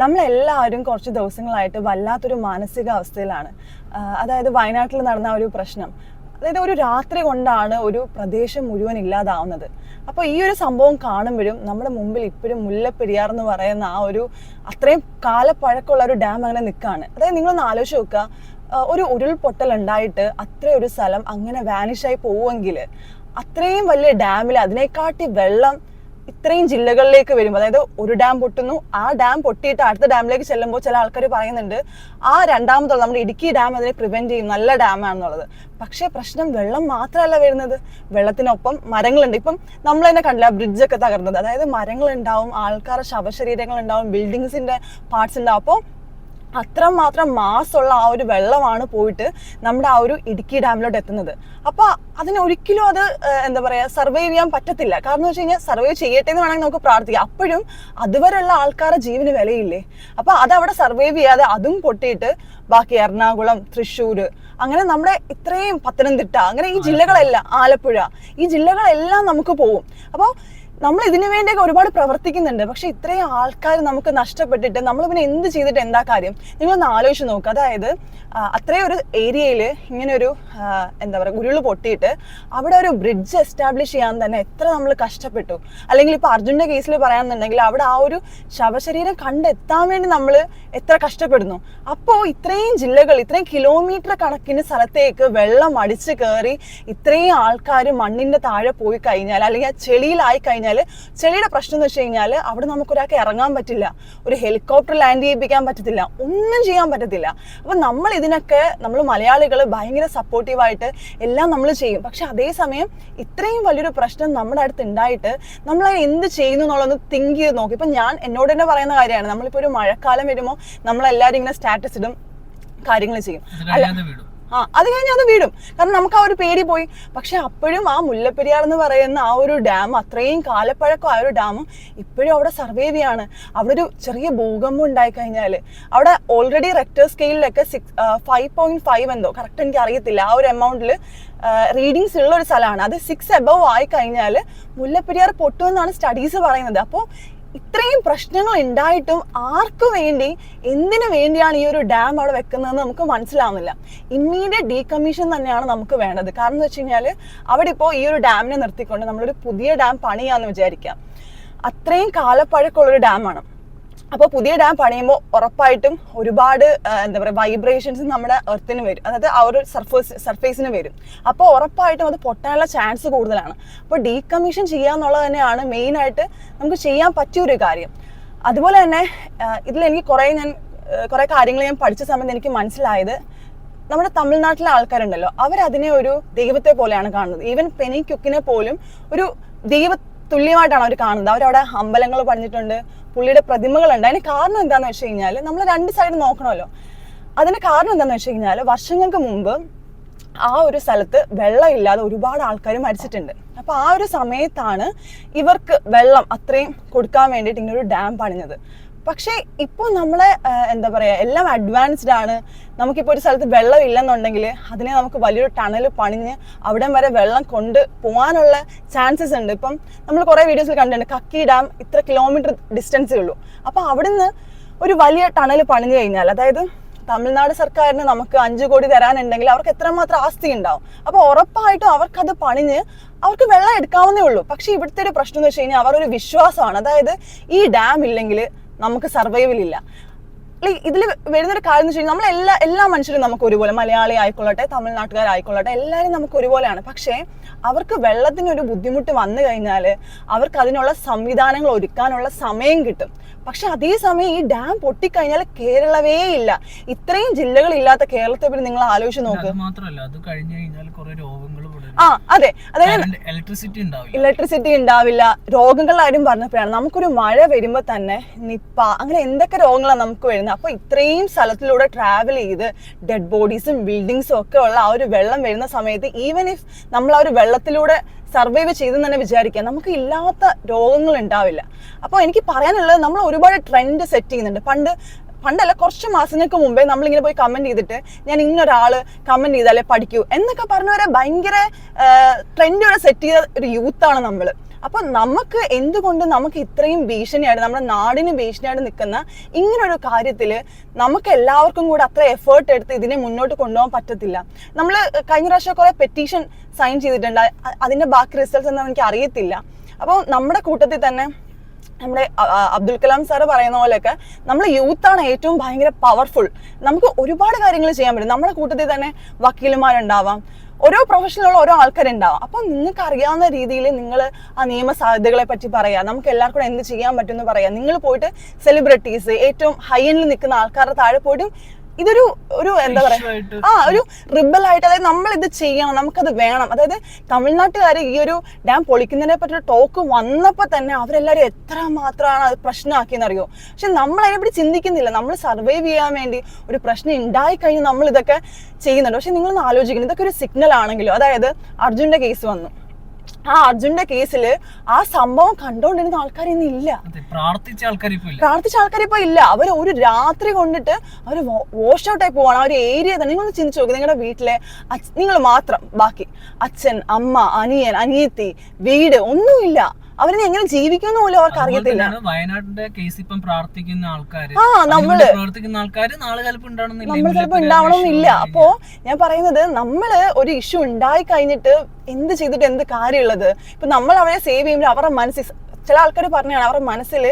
നമ്മളെല്ലാവരും കുറച്ച് ദിവസങ്ങളായിട്ട് വല്ലാത്തൊരു മാനസികാവസ്ഥയിലാണ്. അതായത് വയനാട്ടിൽ നടന്ന ഒരു പ്രശ്നം. അതായത് ഒരു രാത്രി കൊണ്ടാണ് ഒരു പ്രദേശം മുഴുവൻ ഇല്ലാതാവുന്നത്. അപ്പോൾ ഈ ഒരു സംഭവം കാണുമ്പോഴും നമ്മുടെ മുമ്പിൽ ഇപ്പോഴും മുല്ലപ്പെരിയാർ എന്ന് പറയുന്ന ആ ഒരു അത്രയും കാലപ്പഴക്കമുള്ള ഒരു ഡാം അങ്ങനെ നിൽക്കുകയാണ് അതായത് നിങ്ങളൊന്ന് ആലോചിച്ച് നോക്കുക. ഒരു ഉരുൾപൊട്ടൽ ഉണ്ടായിട്ട് അത്രയും ഒരു സ്ഥലം അങ്ങനെ വാനിഷായി പോവുമെങ്കിൽ അത്രയും വലിയ ഡാമിൽ അതിനെക്കാട്ടി വെള്ളം ഇത്രയും ജില്ലകളിലേക്ക് വരുമ്പോൾ അതായത് ഒരു ഡാം പൊട്ടുന്നു ആ ഡാം പൊട്ടിയിട്ട് അടുത്ത ഡാമിലേക്ക് ചെല്ലുമ്പോൾ ചില ആൾക്കാർ പറയുന്നുണ്ട് ആ രണ്ടാമതുള്ള നമ്മുടെ ഇടുക്കി ഡാം അതിനെ പ്രിവെന്റ് ചെയ്യും നല്ല ഡാമാണെന്നുള്ളത് പക്ഷേ പ്രശ്നം വെള്ളം മാത്രമല്ല വരുന്നത്. വെള്ളത്തിനൊപ്പം മരങ്ങളുണ്ട്. ഇപ്പം നമ്മൾ തന്നെ കണ്ടില്ല ബ്രിഡ്ജൊക്കെ തകർന്നത്. അതായത് മരങ്ങളുണ്ടാവും ആൾക്കാരുടെ ശവശരീരങ്ങൾ ഉണ്ടാവും ബിൽഡിങ്സിന്റെ പാർട്സ് ഉണ്ടാവും. അപ്പോൾ അത്രമാത്രം മാസമുള്ള ആ ഒരു വെള്ളമാണ് പോയിട്ട് നമ്മുടെ ആ ഒരു ഇടുക്കി ഡാമിലോട്ട് എത്തുന്നത്. അപ്പൊ അതിന് ഒരിക്കലും അത് എന്താ പറയാ സർവൈവ് ചെയ്യാൻ പറ്റത്തില്ല. കാരണം എന്ന് വെച്ച് കഴിഞ്ഞാൽ സർവൈവ് ചെയ്യട്ടെ എന്ന് വേണമെങ്കിൽ നമുക്ക് പ്രാർത്ഥിക്കാം. അപ്പോഴും അതുവരെയുള്ള ആൾക്കാരുടെ ജീവന് വിലയില്ലേ? അപ്പൊ അത് അവിടെ സർവൈവ് ചെയ്യാതെ അതും പൊട്ടിയിട്ട് ബാക്കി എറണാകുളം തൃശ്ശൂര് അങ്ങനെ നമ്മുടെ ഇത്രയും പത്തനംതിട്ട അങ്ങനെ ഈ ജില്ലകളെല്ലാം ആലപ്പുഴ ഈ ജില്ലകളെല്ലാം നമുക്ക് പോകും അപ്പോൾ നമ്മൾ ഇതിനു വേണ്ടിയൊക്കെ ഒരുപാട് പ്രവർത്തിക്കുന്നുണ്ട്. പക്ഷെ ഇത്രയും ആൾക്കാർ നമുക്ക് നഷ്ടപ്പെട്ടിട്ട് നമ്മൾ പിന്നെ എന്ത് ചെയ്തിട്ട് എന്താ കാര്യം? നിങ്ങളൊന്ന് ആലോചിച്ച് നോക്കുക അതായത് അത്രയും ഒരു ഏരിയയിൽ ഇങ്ങനെ ഒരു എന്താ പറയുക ഉരുൾ പൊട്ടിയിട്ട് അവിടെ ഒരു ബ്രിഡ്ജ് എസ്റ്റാബ്ലിഷ് ചെയ്യാൻ തന്നെ എത്ര നമ്മൾ കഷ്ടപ്പെട്ടു. അല്ലെങ്കിൽ ഇപ്പൊ അർജുന്റെ കേസിൽ പറയാന്നുണ്ടെങ്കിൽ അവിടെ ആ ഒരു ശവശരീരം കണ്ടെത്താൻ വേണ്ടി നമ്മൾ എത്ര കഷ്ടപ്പെടുന്നു. അപ്പോൾ ഇത്രയും ജില്ലകൾ ഇത്രയും കിലോമീറ്റർ കണക്കിന് സ്ഥലത്തേക്ക് വെള്ളം അടിച്ച് കയറി ഇത്രയും ആൾക്കാർ മണ്ണിന്റെ താഴെ പോയി കഴിഞ്ഞാൽ അല്ലെങ്കിൽ ആ ചെളിയിലായി കഴിഞ്ഞാൽ ചെളിയുടെ പ്രശ്നം എന്ന് വെച്ച് കഴിഞ്ഞാൽ അവിടെ നമുക്ക് ഒരാൾക്ക് ഇറങ്ങാൻ പറ്റില്ല. ഒരു ഹെലികോപ്റ്റർ ലാൻഡ് ചെയ്യിപ്പിക്കാൻ പറ്റത്തില്ല. ഒന്നും ചെയ്യാൻ പറ്റത്തില്ല. അപ്പം നമ്മൾ ഇതിനൊക്കെ നമ്മൾ മലയാളികൾ ഭയങ്കര സപ്പോർട്ടീവായിട്ട് എല്ലാം നമ്മൾ ചെയ്യും. പക്ഷെ അതേസമയം ഇത്രയും വലിയൊരു പ്രശ്നം നമ്മുടെ അടുത്ത് ഉണ്ടായിട്ട് നമ്മൾ എന്ത് ചെയ്യുന്നു എന്നുള്ളതൊന്ന് തിങ്ക് ചെയ്ത് നോക്കി. ഇപ്പം ഞാൻ എന്നോട് തന്നെ പറയുന്ന കാര്യമാണ്. നമ്മളിപ്പോൾ ഒരു മഴക്കാലം വരുമ്പോൾ നമ്മളെല്ലാവരും ഇങ്ങനെ സ്റ്റാറ്റസ് ഇടും കാര്യങ്ങൾ ചെയ്യും. അല്ല ആ അത് കഴിഞ്ഞ് അത് വീടും കാരണം നമുക്ക് ആ ഒരു പേടി പോയി. പക്ഷെ അപ്പോഴും ആ മുല്ലപ്പെരിയാർ എന്ന് പറയുന്ന ആ ഒരു ഡാം അത്രയും കാലപ്പഴക്കം ആ ഒരു ഡാമും ഇപ്പോഴും അവിടെ സർവേ ചെയ്യാണ്. അവിടെ ഒരു ചെറിയ ഭൂകമ്പം ഉണ്ടായി കഴിഞ്ഞാൽ അവിടെ ഓൾറെഡി റെക്ടർ സ്കെയിലൊക്കെ സിക്സ് ഫൈവ് പോയിന്റ് ഫൈവ് എന്തോ കറക്റ്റ് എനിക്ക് അറിയത്തില്ല. ആ ഒരു എമൗണ്ടിൽ റീഡിങ്സ് ഉള്ള ഒരു സ്ഥലമാണ്. അത് സിക്സ് എബവ് ആയി കഴിഞ്ഞാൽ മുല്ലപ്പെരിയാർ പൊട്ടുമെന്നാണ് സ്റ്റഡീസ് പറയുന്നത്. അപ്പോൾ ഇത്രയും പ്രശ്നങ്ങൾ ഉണ്ടായിട്ടും ആർക്കു വേണ്ടി എന്തിനു വേണ്ടിയാണ് ഈ ഒരു ഡാം അവിടെ വെക്കുന്നതെന്ന് നമുക്ക് മനസ്സിലാവുന്നില്ല. ഇമ്മീഡിയറ്റ് ഡീകമ്മീഷൻ തന്നെയാണ് നമുക്ക് വേണ്ടത്. കാരണം എന്ന് വെച്ച് കഴിഞ്ഞാൽ അവിടെ ഇപ്പോൾ ഈ ഒരു ഡാമിനെ നിർത്തിക്കൊണ്ട് നമ്മളൊരു പുതിയ ഡാം പണിയാന്ന് വിചാരിക്കാം. അത്രയും കാലപ്പഴക്കമുള്ളൊരു ഡാമാണ് അപ്പോൾ പുതിയ ഡാം പണിയുമ്പോൾ ഉറപ്പായിട്ടും ഒരുപാട് എന്താ പറയുക വൈബ്രേഷൻസ് നമ്മുടെ എർത്തിന് വരും. അതായത് ആ ഒരു സർഫേസ് സർഫേസിന് വരും. അപ്പോൾ ഉറപ്പായിട്ടും അത് പൊട്ടാനുള്ള ചാൻസ് കൂടുതലാണ്. അപ്പോൾ ഡീകമ്മീഷൻ ചെയ്യുക എന്നുള്ളത് തന്നെയാണ് മെയിനായിട്ട് നമുക്ക് ചെയ്യാൻ പറ്റിയ ഒരു കാര്യം. അതുപോലെ തന്നെ ഇതിൽ എനിക്ക് കുറേ ഞാൻ കുറേ കാര്യങ്ങൾ ഞാൻ പഠിച്ച സമയത്ത് എനിക്ക് മനസ്സിലായത് നമ്മുടെ തമിഴ്നാട്ടിലെ ആൾക്കാരുണ്ടല്ലോ അവരതിനെ ഒരു ദൈവത്തെ പോലെയാണ് കാണുന്നത്. ഈവൻ പെനി ക്യുക്കിനെ പോലും ഒരു ദൈവ തുല്യമായിട്ടാണ് അവർ കാണുന്നത്. അവരവിടെ അമ്പലങ്ങൾ പണിഞ്ഞിട്ടുണ്ട്. പുള്ളിയുടെ പ്രതിമകളുണ്ട്. അതിന് കാരണം എന്താണെന്ന് വെച്ച് കഴിഞ്ഞാൽ നമ്മൾ രണ്ട് സൈഡ് നോക്കണമല്ലോ. അതിന് കാരണം എന്താണെന്ന് വെച്ച് കഴിഞ്ഞാൽ വർഷങ്ങൾക്ക് മുമ്പ് ആ ഒരു സ്ഥലത്ത് വെള്ളമില്ലാതെ ഒരുപാട് ആൾക്കാർ മരിച്ചിട്ടുണ്ട്. അപ്പോൾ ആ ഒരു സമയത്താണ് ഇവർക്ക് വെള്ളം അത്രയും കൊടുക്കാൻ വേണ്ടിയിട്ട് ഇങ്ങനെ ഒരു ഡാം പണിഞ്ഞത്. പക്ഷേ ഇപ്പോൾ നമ്മളെ എന്താ പറയുക എല്ലാം അഡ്വാൻസ്ഡ് ആണ്. നമുക്കിപ്പോൾ ഒരു സ്ഥലത്ത് വെള്ളം ഇല്ലെന്നുണ്ടെങ്കിൽ അതിനെ നമുക്ക് വലിയൊരു ടണൽ പണിഞ്ഞ് അവിടെ വരെ വെള്ളം കൊണ്ട് പോകാനുള്ള ചാൻസസ് ഉണ്ട്. ഇപ്പം നമ്മൾ കുറേ വീഡിയോസിൽ കണ്ടിട്ടുണ്ട് കക്കി ഡാം ഇത്ര കിലോമീറ്റർ ഡിസ്റ്റൻസേ ഉള്ളൂ. അപ്പോൾ അവിടുന്ന് ഒരു വലിയ ടണൽ പണിഞ്ഞു കഴിഞ്ഞാൽ അതായത് തമിഴ്നാട് സർക്കാരിന് നമുക്ക് അഞ്ച് കോടി തരാനുണ്ടെങ്കിൽ അവർക്ക് എത്രമാത്രം ആസ്തി ഉണ്ടാവും? അപ്പോൾ ഉറപ്പായിട്ടും അവർക്കത് പണിഞ്ഞ് അവർക്ക് വെള്ളം എടുക്കാവുന്നേ ഉള്ളൂ. പക്ഷേ ഇവിടുത്തെ ഒരു പ്രശ്നം എന്ന് വെച്ച് കഴിഞ്ഞാൽ അവർ ഒരു വിശ്വാസമാണ്. അതായത് ഈ ഡാം ഇല്ലെങ്കിൽ നമുക്ക് സർവൈവൽ ഇല്ല. ഇതിൽ വരുന്നൊരു കാര്യം എന്ന് വെച്ചാൽ നമ്മൾ എല്ലാ എല്ലാ മനുഷ്യരും നമുക്ക് ഒരുപോലെ മലയാളി ആയിക്കൊള്ളട്ടെ തമിഴ്നാട്ടുകാരായിക്കൊള്ളട്ടെ എല്ലാവരും നമുക്ക് ഒരുപോലെയാണ്. പക്ഷേ അവർക്ക് വെള്ളത്തിന് ഒരു ബുദ്ധിമുട്ട് വന്നു കഴിഞ്ഞാൽ അവർക്ക് അതിനുള്ള സംവിധാനങ്ങൾ ഒരുക്കാനുള്ള സമയം കിട്ടും. പക്ഷെ അതേസമയം ഈ ഡാം പൊട്ടിക്കഴിഞ്ഞാൽ കേരളവേ ഇല്ല. ഇത്രയും ജില്ലകളില്ലാത്ത കേരളത്തെ പറ്റി നിങ്ങൾ ആലോചിച്ച് നോക്ക്. മാത്രമല്ല അത് കഴിഞ്ഞു കഴിഞ്ഞാൽ കുറെ രോഗങ്ങൾ ആ അതെ. അതായത് ഇലക്ട്രിസിറ്റി ഉണ്ടാവില്ല. ഇലക്ട്രിസിറ്റി ഉണ്ടാവില്ല. രോഗങ്ങളുടെ കാര്യം പറഞ്ഞപ്പോഴാണ്. നമുക്കൊരു മഴ വരുമ്പോൾ തന്നെ നിപ്പ അങ്ങനെ എന്തൊക്കെ രോഗങ്ങളാണ് നമുക്ക് വരുന്നത്? അപ്പോൾ ഇത്രയും സ്ഥലത്തിലൂടെ ട്രാവൽ ചെയ്ത് ഡെഡ് ബോഡീസും ബിൽഡിങ്സും ഒക്കെ ഉള്ള ആ ഒരു വെള്ളം വരുന്ന സമയത്ത് ഈവൻ ഇഫ് നമ്മൾ ആ ഒരു വെള്ളത്തിലൂടെ സർവൈവ് ചെയ്തെന്ന് തന്നെ വിചാരിക്കാം നമുക്ക് ഇല്ലാത്ത രോഗങ്ങൾ ഉണ്ടാവില്ല. അപ്പോൾ എനിക്ക് പറയാനുള്ളത് നമ്മൾ ഒരുപാട് ട്രെൻഡ് സെറ്റ് ചെയ്യുന്നുണ്ട്. പണ്ട് പണ്ടല്ല കുറച്ച് മാസങ്ങൾക്ക് മുമ്പേ നമ്മളിങ്ങനെ പോയി കമന്റ് ചെയ്തിട്ട് ഞാൻ ഇന്നൊരാൾ കമന്റ് ചെയ്താലേ പഠിക്കൂ എന്നൊക്കെ പറഞ്ഞവരെ ഭയങ്കര ട്രെൻഡോടെ സെറ്റ് ചെയ്ത ഒരു യൂത്താണ് നമ്മൾ അപ്പൊ നമുക്ക് എന്തുകൊണ്ട് നമുക്ക് ഇത്രയും ഭീഷണിയായിട്ട് നമ്മുടെ നാടിന് ഭീഷണിയായിട്ട് നിൽക്കുന്ന ഇങ്ങനൊരു കാര്യത്തിൽ നമുക്ക് എല്ലാവർക്കും കൂടെ അത്ര എഫേർട്ട് എടുത്ത് ഇതിനെ മുന്നോട്ട് കൊണ്ടുപോകാൻ പറ്റത്തില്ല. നമ്മൾ കഴിഞ്ഞ പ്രാവശ്യം കുറെ പെറ്റീഷൻ സൈൻ ചെയ്തിട്ടുണ്ട്. അതിന്റെ ബാക്കി റിസൾട്ട്സ് ഒന്നും എനിക്ക് അറിയത്തില്ല. അപ്പോൾ നമ്മുടെ കൂട്ടത്തിൽ തന്നെ നമ്മുടെ അബ്ദുൽ കലാം സാറ് പറയുന്ന പോലെയൊക്കെ നമ്മൾ യൂത്താണ് ഏറ്റവും ഭയങ്കര പവർഫുൾ നമുക്ക് ഒരുപാട് കാര്യങ്ങൾ ചെയ്യാൻ പറ്റും. നമ്മുടെ കൂട്ടത്തിൽ തന്നെ വക്കീലുമാരുണ്ടാവാം ഓരോ പ്രൊഫഷനിലുള്ള ഓരോ ആൾക്കാരുണ്ടാവും. അപ്പം നിങ്ങൾക്ക് അറിയാവുന്ന രീതിയിൽ നിങ്ങൾ ആ നിയമ സാധ്യതകളെ പറ്റി പറയാം. നമുക്ക് എല്ലാവർക്കും എന്ത് ചെയ്യാൻ പറ്റുമെന്ന് പറയാം. നിങ്ങൾ പോയിട്ട് സെലിബ്രിറ്റീസ് ഏറ്റവും ഹൈ എൻഡിൽ നിൽക്കുന്ന ആൾക്കാരുടെ താഴെ പോയിട്ടും ഇതൊരു ഒരു എന്താ പറയാ ആ ഒരു റിബൽ ആയിട്ട് അതായത് നമ്മൾ ഇത് ചെയ്യണം നമുക്കത് വേണം. അതായത് തമിഴ്നാട്ടുകാർ ഈ ഒരു ഡാം പൊളിക്കുന്നതിനെ പറ്റി ടോക്ക് വന്നപ്പോൾ തന്നെ അവരെല്ലാവരും എത്ര മാത്രമാണ് അത് പ്രശ്നമാക്കിയെന്ന് അറിയോ? പക്ഷെ നമ്മൾ അതിനെപ്പറ്റി ചിന്തിക്കുന്നില്ല. നമ്മൾ സർവൈവ് ചെയ്യാൻ വേണ്ടി ഒരു പ്രശ്നം ഉണ്ടായി കഴിഞ്ഞ് നമ്മൾ ഇതൊക്കെ ചെയ്യുന്നുണ്ട്. പക്ഷെ നിങ്ങളൊന്ന് ആലോചിക്കണം. ഇതൊക്കെ ഒരു സിഗ്നൽ ആണെങ്കിലും? അതായത് അർജുന്റെ കേസ് വന്നു. ആ അർജുന്റെ കേസിൽ ആ സംഭവം കണ്ടോണ്ടിരുന്ന ആൾക്കാർ ഇന്ന് ഇല്ല പ്രാർത്ഥിച്ച ആൾക്കാർ ഇപ്പൊ ഇല്ല. പ്രാർത്ഥിച്ച ആൾക്കാർ ഇപ്പൊ ഇല്ല. അവർ ഒരു രാത്രി കൊണ്ടിട്ട് അവർ വാഷ് ഔട്ട് ആയി പോവാണ്. ആ ഒരു ഏരിയ തന്നെ. നിങ്ങൾ ചിന്തിച്ചു നോക്കി. നിങ്ങളുടെ വീട്ടിലെ നിങ്ങൾ മാത്രം ബാക്കി അച്ഛൻ അമ്മ അനിയൻ അനിയത്തി വീട് ഒന്നുമില്ല. അവരിനി എങ്ങനെ ജീവിക്കുന്നു പോലും അവർക്ക് അറിയത്തില്ല. വയനാടിന്റെ കേസ് ഇപ്പം പ്രാർത്ഥിക്കുന്ന ആൾക്കാര്. ആ നമ്മൾ പ്രവർത്തിക്കുന്ന ആൾക്കാര് നാളെ ചിലപ്പോൾ നമ്മൾ ചിലപ്പോൾ ഉണ്ടാവണമെന്നില്ല. അപ്പോ ഞാൻ പറയുന്നത് നമ്മൾ ഒരു ഇഷ്യൂ ഉണ്ടായി കഴിഞ്ഞിട്ട് എന്ത് ചെയ്തിട്ട് എന്ത് കാര്യമുള്ളത്? ഇപ്പൊ നമ്മൾ അവരെ സേവ് ചെയ്യുമ്പോൾ അവരുടെ മനസ്സിൽ ചില ആൾക്കാർ പറഞ്ഞാണ് അവരുടെ മനസ്സിൽ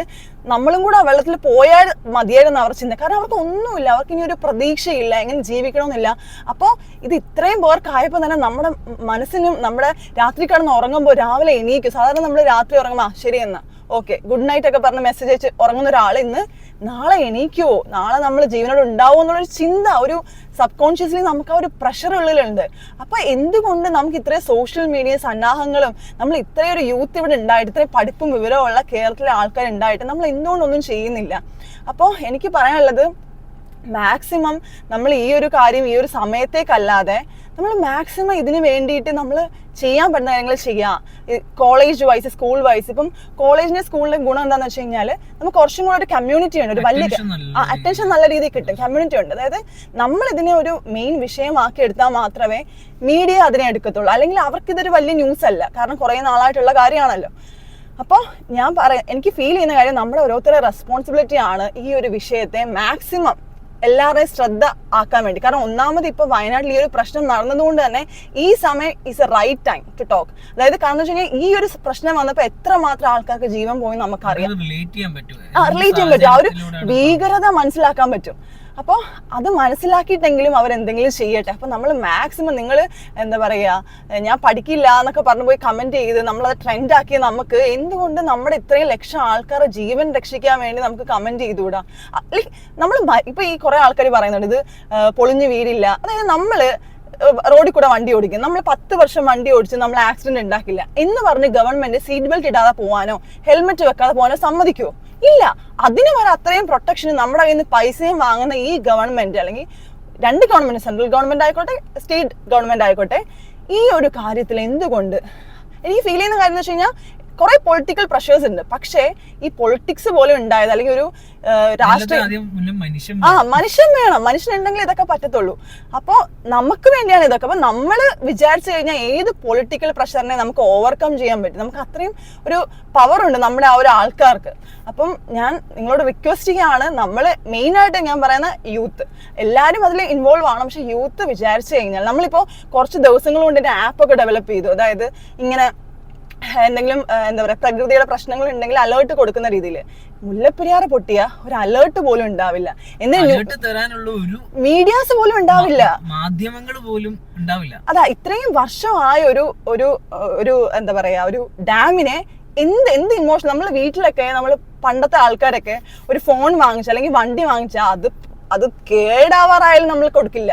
നമ്മളും കൂടെ ആ വെള്ളത്തിൽ പോയാൽ മതിയായിരുന്നു അവർ ചിന്ത. കാരണം അവർക്ക് ഒന്നുമില്ല. അവർക്ക് ഇനി ഒരു പ്രതീക്ഷയില്ല. എങ്ങനെ ജീവിക്കണമെന്നില്ല. അപ്പോൾ ഇത് ഇത്രയും പേർക്കായപ്പോൾ തന്നെ നമ്മുടെ മനസ്സിനും നമ്മുടെ രാത്രി കിടന്ന് ഉറങ്ങുമ്പോൾ രാവിലെ എണീക്കും. സാധാരണ നമ്മൾ രാത്രി ഉറങ്ങുമ്പോൾ ശരി എന്നാ. ഓക്കെ. ഗുഡ് നൈറ്റ് ഒക്കെ പറഞ്ഞ് മെസ്സേജ് അയച്ച് ഉറങ്ങുന്ന ഒരാൾ ഇന്ന് നാളെ എണീക്കുവോ നാളെ നമ്മൾ ജീവനോട് ഉണ്ടാവുമോ എന്നുള്ളൊരു ചിന്ത ഒരു സബ് കോൺഷ്യസ്ലി നമുക്ക് ആ ഒരു പ്രഷർ ഉള്ളിലുണ്ട്. അപ്പൊ എന്തുകൊണ്ട് നമുക്ക് ഇത്രയും സോഷ്യൽ മീഡിയ സന്നാഹങ്ങളും നമ്മൾ ഇത്രയും ഒരു യൂത്ത് ഇവിടെ ഉണ്ടായിട്ട് ഇത്രയും പഠിപ്പും വിവരമുള്ള കേരളത്തിലെ ആൾക്കാർ ഉണ്ടായിട്ട് നമ്മൾ എന്തുകൊണ്ടൊന്നും ചെയ്യുന്നില്ല. അപ്പോൾ എനിക്ക് പറയാനുള്ളത് മാക്സിമം നമ്മൾ ഈ ഒരു കാര്യം ഈ ഒരു സമയത്തേക്കല്ലാതെ നമ്മൾ മാക്സിമം ഇതിന് വേണ്ടിയിട്ട് നമ്മൾ ചെയ്യാൻ പറ്റുന്ന കാര്യങ്ങൾ ചെയ്യുക കോളേജ് വൈസ് സ്കൂൾ വൈസ് ഇപ്പം കോളേജിന്റെ സ്കൂളിന്റെ ഗുണം എന്താണെന്ന് വെച്ച് കഴിഞ്ഞാൽ നമുക്ക് കുറച്ചും കൂടെ ഒരു കമ്മ്യൂണിറ്റി ഉണ്ട് ഒരു വലിയ അറ്റൻഷൻ നല്ല രീതിയിൽ കിട്ടും കമ്മ്യൂണിറ്റി ഉണ്ട്. അതായത് നമ്മൾ ഇതിനെ ഒരു മെയിൻ വിഷയമാക്കി എടുത്താൽ മാത്രമേ മീഡിയ അതിനെ എടുക്കത്തുള്ളൂ. അല്ലെങ്കിൽ അവർക്ക് ഇതൊരു വലിയ ന്യൂസ് അല്ല. കാരണം കുറേ നാളായിട്ടുള്ള കാര്യമാണല്ലോ. അപ്പോൾ ഞാൻ പറയാം എനിക്ക് ഫീൽ ചെയ്യുന്ന കാര്യം നമ്മുടെ ഓരോരുത്തരുടെ റെസ്പോൺസിബിലിറ്റി ആണ് ഈ ഒരു വിഷയത്തെ മാക്സിമം എല്ലാവരുടെയും ശ്രദ്ധ ആക്കാൻ വേണ്ടി. കാരണം ഒന്നാമത് ഇപ്പോൾ വയനാട്ടിൽ ഈ ഒരു പ്രശ്നം നടന്നതുകൊണ്ട് തന്നെ ഈ സമയം is a right time to talk അതായത് കാരണം വെച്ച് കഴിഞ്ഞാൽ ഈ ഒരു പ്രശ്നം വന്നപ്പോൾ എത്രമാത്രം ആൾക്കാർക്ക് ജീവൻ പോയി നമുക്കറിയാം. ആ റിലേറ്റ് ചെയ്യാൻ പറ്റും. ആ ഒരു ഭീകരത മനസ്സിലാക്കാൻ പറ്റും. അപ്പോൾ അത് മനസ്സിലാക്കിയിട്ടെങ്കിലും അവരെന്തെങ്കിലും ചെയ്യട്ടെ. അപ്പോൾ നമ്മൾ മാക്സിമം നിങ്ങൾ എന്താ പറയുക ഞാൻ പഠിക്കില്ല എന്നൊക്കെ പറഞ്ഞു പോയി കമന്റ് ചെയ്ത് നമ്മളത് ആക്കി നമുക്ക് എന്തുകൊണ്ട് നമ്മുടെ ഇത്രയും ലക്ഷം ആൾക്കാരെ ജീവൻ രക്ഷിക്കാൻ വേണ്ടി നമുക്ക് കമന്റ് ചെയ്തുകൂടാ? ലൈക്ക് നമ്മൾ ഇപ്പോൾ ഈ കുറേ ആൾക്കാർ പറയുന്നുണ്ട് ഇത് പൊളിഞ്ഞ് വീടില്ല. അതായത് നമ്മൾ റോഡിൽ കൂടെ വണ്ടി ഓടിക്കും. നമ്മൾ പത്ത് വർഷം വണ്ടി ഓടിച്ച് നമ്മൾ ആക്സിഡന്റ് ഉണ്ടാക്കില്ല. എന്ന് പറഞ്ഞ് ഗവൺമെന്റ് സീറ്റ് ബെൽറ്റ് ഇടാതെ പോകാനോ ഹെൽമെറ്റ് വെക്കാതെ പോകാനോ സമ്മതിക്കുമോ ഇല്ല. അതിന് വരെ അത്രയും പ്രൊട്ടക്ഷൻ നമ്മുടെ കയ്യിൽ നിന്ന് പൈസയും വാങ്ങുന്ന ഈ ഗവൺമെന്റ് അല്ലെങ്കിൽ രണ്ട് ഗവൺമെന്റ് സെൻട്രൽ ഗവൺമെന്റ് ആയിക്കോട്ടെ സ്റ്റേറ്റ് ഗവൺമെന്റ് ആയിക്കോട്ടെ ഈ ഒരു കാര്യത്തിൽ എന്തുകൊണ്ട്? എനിക്ക് ഫീൽ ചെയ്യുന്ന കാര്യം എന്ന് വെച്ച് കഴിഞ്ഞാൽ കുറെ പൊളിറ്റിക്കൽ പ്രഷേഴ്സ് ഉണ്ട്. പക്ഷേ ഈ പൊളിറ്റിക്സ് പോലെ ഉണ്ടായത് അല്ലെങ്കിൽ ഒരു രാഷ്ട്രീയ ആ മനുഷ്യൻ വേണം. മനുഷ്യനുണ്ടെങ്കിൽ ഇതൊക്കെ പറ്റത്തുള്ളൂ. അപ്പോൾ നമുക്ക് വേണ്ടിയാണ് ഇതൊക്കെ. അപ്പൊ നമ്മൾ വിചാരിച്ചു കഴിഞ്ഞാൽ ഏത് പൊളിറ്റിക്കൽ പ്രഷറിനെ നമുക്ക് ഓവർകം ചെയ്യാൻ പറ്റും? നമുക്ക് അത്രയും ഒരു പവർ ഉണ്ട് നമ്മുടെ ആ ഒരു ആൾക്കാർക്ക്. അപ്പം ഞാൻ നിങ്ങളോട് റിക്വസ്റ്റ് ചെയ്യാണ് നമ്മൾ മെയിൻ ആയിട്ട് ഞാൻ പറയുന്ന യൂത്ത് എല്ലാവരും അതിൽ ഇൻവോൾവ് ആണ് പക്ഷെ യൂത്ത് വിചാരിച്ചു കഴിഞ്ഞാൽ നമ്മളിപ്പോൾ കുറച്ച് ദിവസങ്ങൾ കൊണ്ട് ആപ്പ് ആപ്പൊക്കെ ഡെവലപ്പ് ചെയ്തു. അതായത് ഇങ്ങനെ എന്തെങ്കിലും എന്താ പറയുക പ്രകൃതിയുടെ പ്രശ്നങ്ങൾ ഉണ്ടെങ്കിൽ അലേർട്ട് കൊടുക്കുന്ന രീതിയിൽ. മുല്ലപ്പെരിയാറ് പൊട്ടിയ ഒരു അലേർട്ട് പോലും ഉണ്ടാവില്ല. മീഡിയാസ് പോലും ഉണ്ടാവില്ല. മാധ്യമങ്ങൾ പോലും ഉണ്ടാവില്ല. അതാ ഇത്രയും വർഷമായ ഒരു ഒരു ഒരു എന്താ പറയാ ഒരു ഡാമിനെ എന്ത് എന്ത് ഇമോഷൻ നമ്മൾ വീട്ടിലൊക്കെ നമ്മൾ പണ്ടത്തെ ആൾക്കാരൊക്കെ ഒരു ഫോൺ വാങ്ങിച്ച അല്ലെങ്കിൽ വണ്ടി വാങ്ങിച്ച അത് അത് കേടാവാറായാലും നമ്മൾ കൊടുക്കില്ല.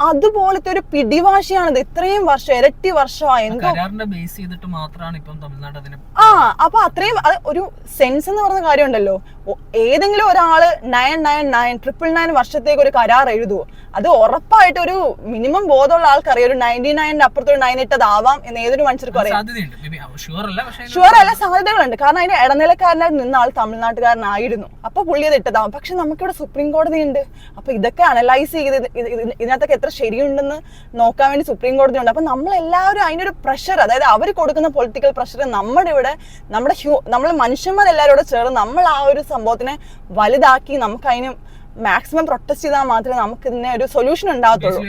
അതുപോലത്തെ ഒരു പിടിവാശിയാണിത്. ഇത്രയും വർഷം ഇരട്ടി വർഷമായി. എന്തോ ബേസ് ചെയ്തിട്ട് മാത്രമാണ് ഇപ്പം തമിഴ്നാട് അതിനെ ആ അപ്പൊ അത്രയും അത് ഒരു സെൻസ് എന്ന് പറഞ്ഞ കാര്യം ഉണ്ടല്ലോ ഏതെങ്കിലും ഒരാൾ nine nine nine triple nine വർഷത്തേക്ക് ഒരു കരാർ എഴുതുവോ? അത് ഉറപ്പായിട്ട് ഒരു മിനിമം ബോധമുള്ള ആൾക്കറിയാം. ഒരു നയന്റി നയന്റെ അപ്പുറത്തൊരു നയൻ ഇട്ടതാവാം എന്ന് ഏതൊരു മനുഷ്യർക്കും അറിയാം. ഷുവർ അല്ല സാധ്യതകളുണ്ട്. കാരണം അതിന്റെ ഇടനിലക്കാരനായിട്ട് നിന്ന ആൾ തമിഴ്നാട്ടുകാരനായിരുന്നു. അപ്പൊ പുള്ളി അത് ഇട്ടതാവും. പക്ഷെ നമുക്കിവിടെ സുപ്രീം കോടതി ഉണ്ട് അപ്പൊ ഇതൊക്കെ അനലൈസ് ചെയ്ത് ഇത് ഇത് ഇതിനകത്തൊക്കെ എത്ര ശരിയുണ്ടെന്ന് നോക്കാൻ വേണ്ടി സുപ്രീം കോടതി ഉണ്ട് അപ്പം നമ്മളെല്ലാവരും അതിനൊരു പ്രഷർ അതായത് അവർ കൊടുക്കുന്ന പൊളിറ്റിക്കൽ പ്രഷർ നമ്മുടെ ഇവിടെ നമ്മുടെ ഹ്യൂ നമ്മൾ മനുഷ്യന്മാരെല്ലാവരും കൂടെ ചേർന്ന് നമ്മൾ ആ ഒരു സംഭവത്തിനെ വലുതാക്കി നമുക്ക് അതിന് മാക്സിമം പ്രൊട്ടസ്റ്റ് ചെയ്താൽ മാത്രമേ നമുക്ക് ഇതിനെ ഒരു സൊല്യൂഷൻ ഉണ്ടാകത്തുള്ളൂ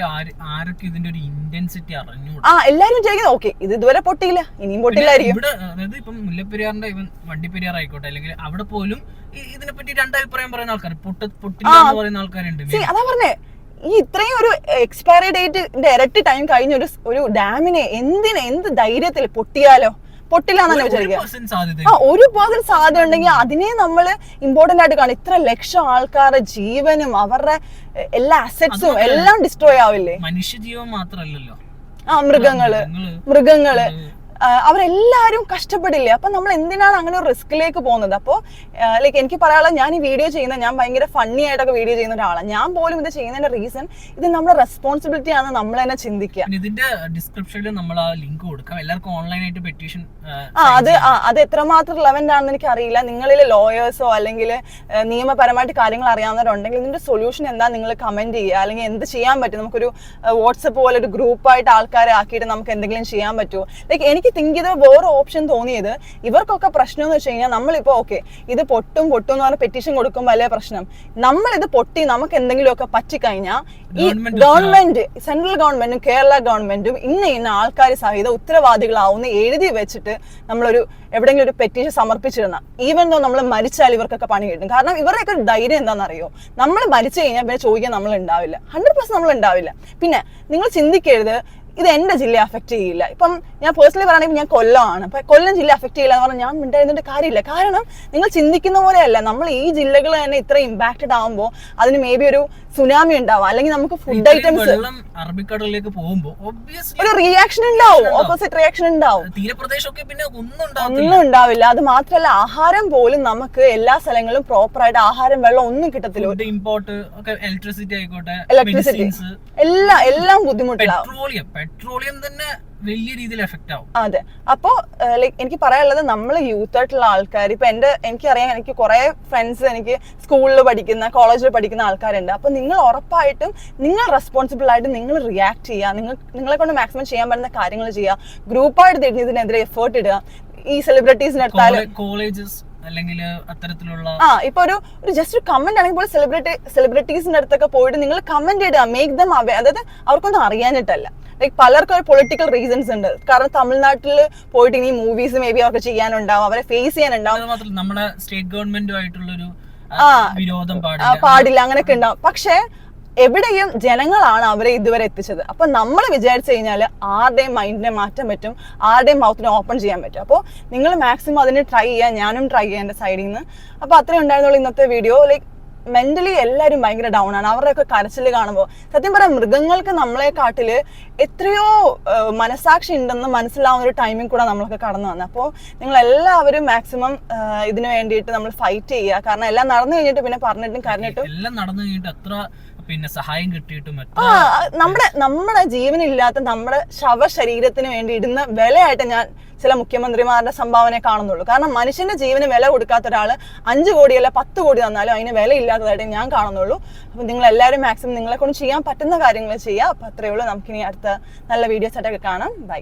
ആ എല്ലാരും ചോദിക്കുന്നത് ഓക്കെ ഇത് ഇതുവരെ പൊട്ടിയില്ല ഇനിയും പൊട്ടില്ലായിരിക്കും. അതായത് ഇപ്പം മുല്ലപ്പെരിയാറിന്റെ വണ്ടിപ്പെരിയാർ ആയിക്കോട്ടെ അല്ലെങ്കിൽ അവിടെ പോലും ഇതിനെപ്പറ്റി രണ്ടഭിപ്രായം പറയുന്ന ആൾക്കാർ പൊട്ട പൊട്ടില്ല പറയുന്ന ആൾക്കാരുണ്ട് അതാ പറഞ്ഞേ ഈ ഇത്രയും ഒരു എക്സ്പയറി ഡേറ്റ് ഡയറക്റ്റ് ടൈം കഴിഞ്ഞ ഒരു ഒരു ഡാമിനെ എന്തിനെ എന്ത് ധൈര്യത്തിൽ പൊട്ടിയാലോ? പൊട്ടില്ല എന്നാണ് വിചാരിക്കുക. ആ ഒരു പേഴ്സൺ സാധ്യത ഉണ്ടെങ്കിൽ അതിനെ നമ്മൾ ഇമ്പോർട്ടന്റ് ആയിട്ട് കാണും. ഇത്ര ലക്ഷം ആൾക്കാരുടെ ജീവനും അവരുടെ എല്ലാ അസറ്റ്സും എല്ലാം ഡിസ്ട്രോയ് ആവില്ലേ? മനുഷ്യജീവൻ മാത്രല്ലോ ആ മൃഗങ്ങൾ. മൃഗങ്ങൾ, അവരെല്ലാരും കഷ്ടപ്പെടില്ലേ? അപ്പൊ നമ്മൾ എന്തിനാണ് അങ്ങനെ ഒരു റിസ്കിലേക്ക് പോകുന്നത്? അപ്പോൾ ലൈക്ക് എനിക്ക് പറയാനുള്ളത് ഞാൻ ഈ വീഡിയോ ചെയ്യുന്ന ഞാൻ ഭയങ്കര ഫണ്ണി ആയിട്ടൊക്കെ വീഡിയോ ചെയ്യുന്ന ഒരാളാണ്. ഞാൻ പോലും ഇത് ചെയ്യുന്നതിന്റെ റീസൺ ഇത് നമ്മുടെ റെസ്പോൺസിബിലിറ്റി ആണ് നമ്മൾ തന്നെ ചിന്തിക്കുക. ഇതിന്റെ ഡിസ്ക്രിപ്ഷനിൽ നമ്മൾ ആ ലിങ്ക് കൊടുക്കാം. എല്ലാവർക്കും ഓൺലൈൻ ആയിട്ട് പെറ്റീഷൻ ആ അത് അത് എത്രമാത്രം റിലവന്റ് ആണെന്ന് എനിക്ക് അറിയില്ല നിങ്ങളിൽ ലോയേഴ്സോ അല്ലെങ്കിൽ നിയമപരമായിട്ട് കാര്യങ്ങൾ അറിയാവുന്നവരുണ്ടെങ്കിൽ ഇതിന്റെ സൊല്യൂഷൻ എന്താ നിങ്ങൾ കമന്റ് ചെയ്യുക. അല്ലെങ്കിൽ എന്ത് ചെയ്യാൻ പറ്റും? നമുക്കൊരു വാട്സപ്പ് പോലെ ഒരു ഗ്രൂപ്പായിട്ട് ആൾക്കാരെ ആക്കിയിട്ട് നമുക്ക് എന്തെങ്കിലും ചെയ്യാൻ പറ്റുമോ? ലൈക്ക് എനിക്ക് തിങ്ക് ചെയ്ത വേറെ ഓപ്ഷൻ തോന്നിയത് ഇവർക്കൊക്കെ പ്രശ്നം എന്ന് വെച്ച് കഴിഞ്ഞാൽ നമ്മളിപ്പോ ഓക്കെ ഇത് പൊട്ടും പൊട്ടും എന്ന് പറഞ്ഞ പെറ്റീഷൻ കൊടുക്കും വലിയ പ്രശ്നം? നമ്മളിത് പൊട്ടി നമുക്ക് എന്തെങ്കിലുമൊക്കെ പറ്റിക്കഴിഞ്ഞാൽ ഈ ഗവൺമെന്റ് സെൻട്രൽ ഗവൺമെന്റും കേരള ഗവൺമെന്റും ഇന്ന ഇന്ന ആൾക്കാർ സഹിതം ഉത്തരവാദികളാവുന്ന എഴുതി വെച്ചിട്ട് നമ്മളൊരു എവിടെയെങ്കിലും ഒരു പെറ്റീഷൻ സമർപ്പിച്ചിരുന്ന ഈവൻ തോ നമ്മൾ മരിച്ചാൽ ഇവർക്കൊക്കെ പണി കിട്ടും. കാരണം ഇവരുടെയൊക്കെ ഒരു ധൈര്യം എന്താണെന്നറിയോ? നമ്മൾ മരിച്ചു കഴിഞ്ഞാൽ പിന്നെ ചോദിക്കാൻ നമ്മൾ ഉണ്ടാവില്ല ഹൺഡ്രഡ് പെർസെന്റ് നമ്മൾ ഉണ്ടാവില്ല പിന്നെ നിങ്ങൾ ചിന്തിക്കരുത് ഇത് എന്റെ ജില്ലയെ അഫക്ട് ചെയ്യില്ല. ഇപ്പം ഞാൻ പേഴ്സണലി പറയുകയാണെങ്കിൽ ഞാൻ കൊല്ലമാണ് അപ്പൊ കൊല്ലം ജില്ല അഫക്ട് ചെയ്യില്ല എന്ന് പറഞ്ഞാൽ ഞാൻ മിണ്ടായിരുന്നിട്ട് കാര്യമില്ല. കാരണം നിങ്ങൾ ചിന്തിക്കുന്ന പോലെയല്ല. നമ്മൾ ഈ ജില്ലകൾ തന്നെ ഇത്ര ഇമ്പാക്റ്റഡ് ആകുമ്പോൾ അതിന് മേ ബി ഒരു സുനാമി ഉണ്ടാവും. അല്ലെങ്കിൽ നമുക്ക് ഫുഡ് ഐറ്റംസ് അറബിക്കടലിലേക്ക് പോകുമ്പോൾ ഒരു റിയാക്ഷൻ ഉണ്ടാവും. ഓപ്പോസിറ്റ് റിയാക്ഷൻ ഉണ്ടാവും. തീരപ്രദേശമൊക്കെ പിന്നെ ഒന്നും ഉണ്ടാവില്ല. അത് മാത്രമല്ല ആഹാരം പോലും നമുക്ക് എല്ലാ സ്ഥലങ്ങളിലും പ്രോപ്പർ ആയിട്ട് ആഹാരം വെള്ളം ഒന്നും കിട്ടത്തില്ല. ഇമ്പോർട്ട് ഇലക്ട്രിസിറ്റി ആയിക്കോട്ടെ. എല്ലാം എല്ലാം ബുദ്ധിമുട്ടില്ല പെട്രോളിയം പെട്രോളിയം തന്നെ വലിയ രീതിയിൽ ആവും. അതെ. അപ്പോ ലൈക്ക് എനിക്ക് പറയാനുള്ളത് നമ്മൾ യൂത്ത് ആയിട്ടുള്ള ആൾക്കാർ ഇപ്പൊ എന്റെ എനിക്കറിയാം എനിക്ക് കുറെ ഫ്രണ്ട്സ് എനിക്ക് സ്കൂളിൽ പഠിക്കുന്ന കോളേജിൽ പഠിക്കുന്ന ആൾക്കാരുണ്ട്. അപ്പൊ നിങ്ങൾ ഉറപ്പായിട്ടും നിങ്ങൾ റെസ്പോൺസിബിൾ ആയിട്ട് നിങ്ങൾ റിയാക്ട് ചെയ്യുക. നിങ്ങൾ നിങ്ങളെ കൊണ്ട് മാക്സിമം ചെയ്യാൻ പറ്റുന്ന കാര്യങ്ങൾ ചെയ്യുക. ഗ്രൂപ്പായിട്ട് ഇതിനെതിരെ എഫേർട്ട് ഇടുക. ഈ സെലിബ്രിറ്റീസിന് എടുത്താലും കോളേജസ് അല്ലെങ്കിൽ അത്തരത്തിലുള്ള ആ ഇപ്പൊ ഒരു ഒരു ജസ്റ്റ് ഒരു കമന്റ് ആണെങ്കിൽ പോലും സെലിബ്രിറ്റി സെലിബ്രിറ്റീസിന്റെ അടുത്തൊക്കെ പോയിട്ട് നിങ്ങൾ കമന്റ് ഇടുക. മേക്ക് ദം അവേ അതായത് അവർക്കൊന്നും അറിയാനിട്ടല്ല ലൈക്ക് പലർക്കും ഒരു പൊളിറ്റിക്കൽ റീസൺസ് ഉണ്ട്. കാരണം തമിഴ്നാട്ടിൽ പോയിട്ട് ഇനി മൂവീസ് മേ ബി അവർക്ക് ചെയ്യാനുണ്ടാവും അവരെ ഫേസ് ചെയ്യാനുണ്ടാവും. നമ്മുടെ സ്റ്റേറ്റ് ഗവൺമെന്റുമായിട്ടുള്ളൊരു ആ. വിരോധം ആ, പാടില്ല. പാടില്ല അങ്ങനെയൊക്കെ ഉണ്ടാവും. പക്ഷെ എവിടെയും ജനങ്ങളാണ് അവരെ ഇതുവരെ എത്തിച്ചത്. അപ്പൊ നമ്മൾ വിചാരിച്ചു കഴിഞ്ഞാൽ ആരുടെയും മൈൻഡിനെ മാറ്റാൻ പറ്റും ആരുടെയും മൗത്തിനെ ഓപ്പൺ ചെയ്യാൻ പറ്റും. അപ്പോൾ നിങ്ങൾ മാക്സിമം അതിന് ട്രൈ ചെയ്യാം ഞാനും ട്രൈ ചെയ്യാം എന്റെ സൈഡിൽ നിന്ന് അപ്പോൾ അത്രയും ഉണ്ടായിരുന്നുള്ളൂ ഇന്നത്തെ വീഡിയോ ലൈക്ക് മെന്റലി എല്ലാവരും ഭയങ്കര ഡൗൺ ആണ്. അവരുടെയൊക്കെ കരച്ചിൽ കാണുമ്പോൾ സത്യം പറയാം മൃഗങ്ങൾക്ക് നമ്മളെ കാട്ടിൽ എത്രയോ മനസാക്ഷി ഉണ്ടെന്ന് മനസ്സിലാവുന്ന ഒരു ടൈമിൽ കൂടെ നമ്മളൊക്കെ കടന്നു വന്നത് അപ്പോൾ നിങ്ങൾ എല്ലാവരും മാക്സിമം ഇതിനു വേണ്ടിയിട്ട് നമ്മൾ ഫൈറ്റ് ചെയ്യുക. കാരണം എല്ലാം നടന്നു കഴിഞ്ഞിട്ട് പിന്നെ പറഞ്ഞിട്ടും കരഞ്ഞിട്ടും എല്ലാം നടന്നു കഴിഞ്ഞിട്ട് എത്ര പിന്നെ സഹായം കിട്ടിയിട്ടും നമ്മുടെ നമ്മുടെ ജീവനില്ലാത്ത നമ്മുടെ ശവശരീരത്തിന് വേണ്ടി ഇടുന്ന വിലയായിട്ട് ഞാൻ ചില മുഖ്യമന്ത്രിമാരുടെ സംഭാവനയെ കാണുന്നുള്ളൂ. കാരണം മനുഷ്യന്റെ ജീവന് വില കൊടുക്കാത്ത ഒരാൾ അഞ്ച് കോടിയല്ല പത്ത് കോടി തന്നാലും അതിന് വില ഇല്ലാത്തതായിട്ട് ഞാൻ കാണുന്നുള്ളൂ. അപ്പം നിങ്ങൾ എല്ലാവരും മാക്സിമം നിങ്ങളെ കൊണ്ട് ചെയ്യാൻ പറ്റുന്ന കാര്യങ്ങൾ ചെയ്യുക അപ്പം അത്രയേ ഉള്ളൂ. നമുക്കിനി അടുത്ത നല്ല വീഡിയോസ് ആയിട്ടൊക്കെ കാണാം. ബൈ